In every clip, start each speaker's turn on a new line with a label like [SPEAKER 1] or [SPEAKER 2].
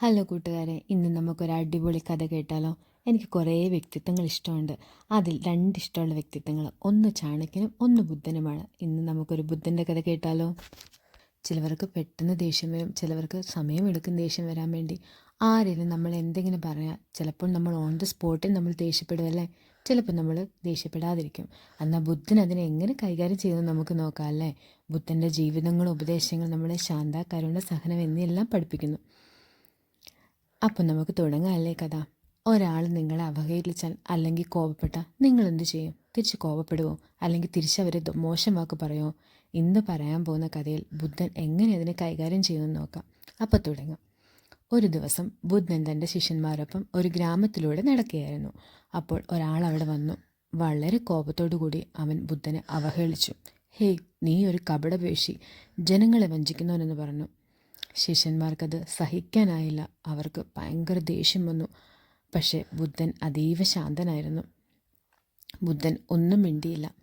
[SPEAKER 1] Hello കൂട്ടുകാരെ ഇന്ന് നമുക്കൊരു അടിപൊളി കഥ കേട്ടാലോ? എനിക്ക് കുറേ വ്യക്തിത്വങ്ങൾ ഇഷ്ടമുണ്ട്. അതിൽ രണ്ട് ഇഷ്ടമുള്ള വ്യക്തിത്വങ്ങൾ ഒന്ന് ചാണക്യനും ഒന്ന് ബുദ്ധനുമാണ്. ഇന്ന് നമുക്കൊരു ബുദ്ധന്റെ കഥ കേട്ടാലോ? ചിലവർക്ക് പെട്ടെന്ന് ദേഷ്യം വരും ചിലവർക്ക് സമയമെടുക്കും ദേഷ്യം വരാൻ വേണ്ടി. ആരെങ്കിലും നമ്മൾ എന്തെങ്കിലും പറയാം ചിലപ്പോൾ നമ്മൾ ഓൺ ദ സ്പോട്ടിൽ നമ്മൾ ദേഷ്യപ്പെടുമല്ലേ ചിലപ്പോൾ നമ്മൾ ദേഷ്യപ്പെടാതിരിക്കും. എന്നാൽ ബുദ്ധൻ അതിനെ എങ്ങനെ കൈകാര്യം ചെയ്യുന്നു നമുക്ക് നോക്കാം അല്ലേ? ബുദ്ധന്റെ ജീവിതങ്ങളും ഉപദേശങ്ങളും നമ്മളെ ശാന്ത കരുണ സഹനം എന്നെല്ലാം പഠിപ്പിക്കുന്നു. അപ്പം നമുക്ക് തുടങ്ങാം അല്ലേ കഥ? ഒരാൾ നിങ്ങളെ അവഹേളിച്ചാൽ അല്ലെങ്കിൽ കോപപ്പെട്ടാൽ നിങ്ങൾ എന്ത് ചെയ്യും? തിരിച്ച് കോപപ്പെടുവോ? അല്ലെങ്കിൽ തിരിച്ചവരെ മോശം വാക്ക് പറയുമോ ഇന്ന് പറയാൻ പോകുന്ന കഥയിൽ ബുദ്ധൻ എങ്ങനെ അതിനെ കൈകാര്യം ചെയ്യുമെന്ന് നോക്കാം. അപ്പം തുടങ്ങാം. ഒരു ദിവസം ബുദ്ധൻ തന്റെ ശിഷ്യന്മാരൊപ്പം ഒരു ഗ്രാമത്തിലൂടെ നടക്കുകയായിരുന്നു. അപ്പോൾ ഒരാൾ അവിടെ വന്നു. വളരെ കൂടി അവൻ ബുദ്ധനെ അവഹേളിച്ചു. ഹേയ് നീ ഒരു കപടപേഷി ജനങ്ങളെ വഞ്ചിക്കുന്നവനെന്ന് പറഞ്ഞു. ശിഷ്യന്മാർക്കത് സഹിക്കാനായില്ല. അവർക്ക് ഭയങ്കര ദേഷ്യം വന്നു. പക്ഷേ ബുദ്ധൻ അതീവ ശാന്തനായിരുന്നു. ബുദ്ധൻ ഒന്നും മിണ്ടിയില്ല.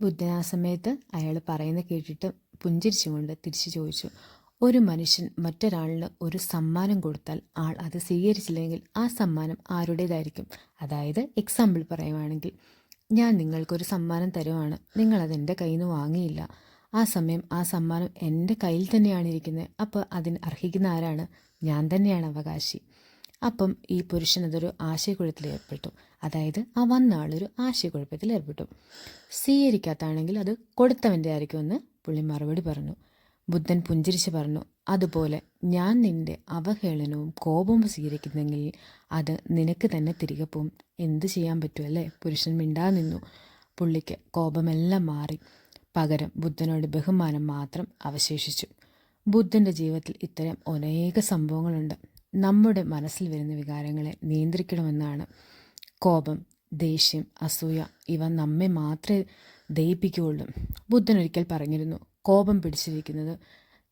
[SPEAKER 1] ബുദ്ധൻ ആ സമയത്ത് അയാൾ പറയുന്ന കേട്ടിട്ട് പുഞ്ചിരിച്ചുകൊണ്ട് തിരിച്ചു ചോദിച്ചു. ഒരു മനുഷ്യൻ മറ്റൊരാളിന് ഒരു സമ്മാനം കൊടുത്താൽ ആൾ അത് സ്വീകരിച്ചില്ലെങ്കിൽ ആ സമ്മാനം ആരുടേതായിരിക്കും? അതായത് എക്സാമ്പിൾ പറയുവാണെങ്കിൽ ഞാൻ നിങ്ങൾക്കൊരു സമ്മാനം തരുവാണ്. നിങ്ങളതെന്റെ കയ്യിൽ നിന്ന് വാങ്ങിയില്ല. ആ സമയം ആ സമ്മാനം എന്റെ കയ്യിൽ തന്നെയാണ് ഇരിക്കുന്നത്. അപ്പോൾ അതിന് അർഹിക്കുന്ന ആരാണ്? ഞാൻ തന്നെയാണ് അവകാശി. അപ്പം ഈ പുരുഷൻ അതൊരു ആശയക്കുഴപ്പത്തിൽ ഏർപ്പെട്ടു. അതായത് ആ വന്ന ആളൊരു ആശയക്കുഴപ്പത്തിൽ ഏർപ്പെട്ടു. സ്വീകരിക്കാത്താണെങ്കിൽ അത് കൊടുത്തവന്റെ ആയിരിക്കുമെന്ന് പുള്ളി മറുപടി പറഞ്ഞു. ബുദ്ധൻ പുഞ്ചിരിച്ച് പറഞ്ഞു അതുപോലെ ഞാൻ നിന്റെ അവഹേളനവും കോപവും സ്വീകരിക്കുന്നെങ്കിൽ അത് നിനക്ക് തന്നെ തിരികെ പോവും. എന്ത് ചെയ്യാൻ പറ്റുമല്ലേ പുരുഷൻ മിണ്ടാതെ നിന്നു. പുള്ളിക്ക് കോപമെല്ലാം മാറി. പകരം ബുദ്ധനോട് ബഹുമാനം മാത്രം അവശേഷിച്ചു. ബുദ്ധന്റെ ജീവിതത്തിൽ ഇത്തരം അനേക സംഭവങ്ങളുണ്ട്. നമ്മുടെ മനസ്സിൽ വരുന്ന വികാരങ്ങളെ നിയന്ത്രിക്കണമെന്നാണ്. കോപം ദേഷ്യം അസൂയ ഇവ നമ്മെ മാത്രമേ ദയിപ്പിക്കുകയുള്ളൂ ബുദ്ധൻ ഒരിക്കൽ പറഞ്ഞിരുന്നു കോപം പിടിച്ചിരിക്കുന്നത്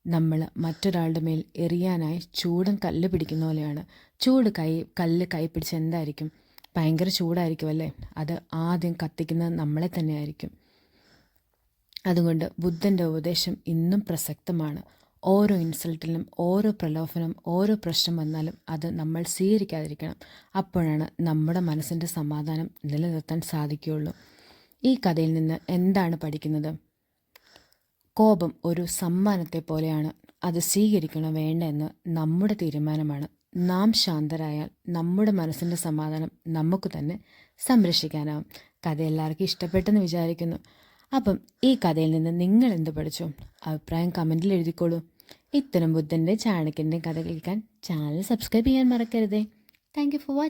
[SPEAKER 1] നമ്മൾ മറ്റൊരാളുടെ മേൽ എറിയാനായി ചൂടൻ കല്ല് പിടിക്കുന്ന പോലെയാണ്. ചൂട് കൈ കല്ല് കൈ പിടിച്ച് എന്തായിരിക്കും? ഭയങ്കര ചൂടായിരിക്കും അല്ലേ? അത് ആദ്യം കത്തിക്കുന്നത് നമ്മളെ തന്നെയായിരിക്കും. അതുകൊണ്ട് ബുദ്ധന്റെ ഉപദേശം ഇന്നും പ്രസക്തമാണ്. ഓരോ ഇൻസൾട്ടിലും ഓരോ പ്രലോഭനം ഓരോ പ്രശ്നം വന്നാലും അത് നമ്മൾ സ്വീകരിക്കാതിരിക്കണം. അപ്പോഴാണ് നമ്മുടെ മനസ്സിന്റെ സമാധാനം നിലനിർത്താൻ സാധിക്കുകയുള്ളൂ. ഈ കഥയിൽ നിന്ന് എന്താണ് പഠിക്കുന്നത്? കോപം ഒരു സമ്മാനത്തെ പോലെയാണ്. അത് സ്വീകരിക്കണോ വേണ്ട എന്ന് നമ്മുടെ തീരുമാനമാണ്. നാം ശാന്തരായാൽ നമ്മുടെ മനസ്സിന്റെ സമാധാനം നമുക്ക് തന്നെ സംരക്ഷിക്കാനാവും. കഥ എല്ലാവർക്കും ഇഷ്ടപ്പെട്ടെന്ന് വിചാരിക്കുന്നു. അപ്പം ഈ കഥയിൽ നിന്ന് നിങ്ങൾ എന്ത് പഠിച്ചു? അഭിപ്രായം കമന്റിൽ എഴുതിക്കോളൂ. ഇത്തരം ബുദ്ധന്റെ ചാണക്യന്റെ കഥ കേൾക്കാൻ ചാനൽ സബ്സ്ക്രൈബ് ചെയ്യാൻ മറക്കരുതേ. Thank you for watching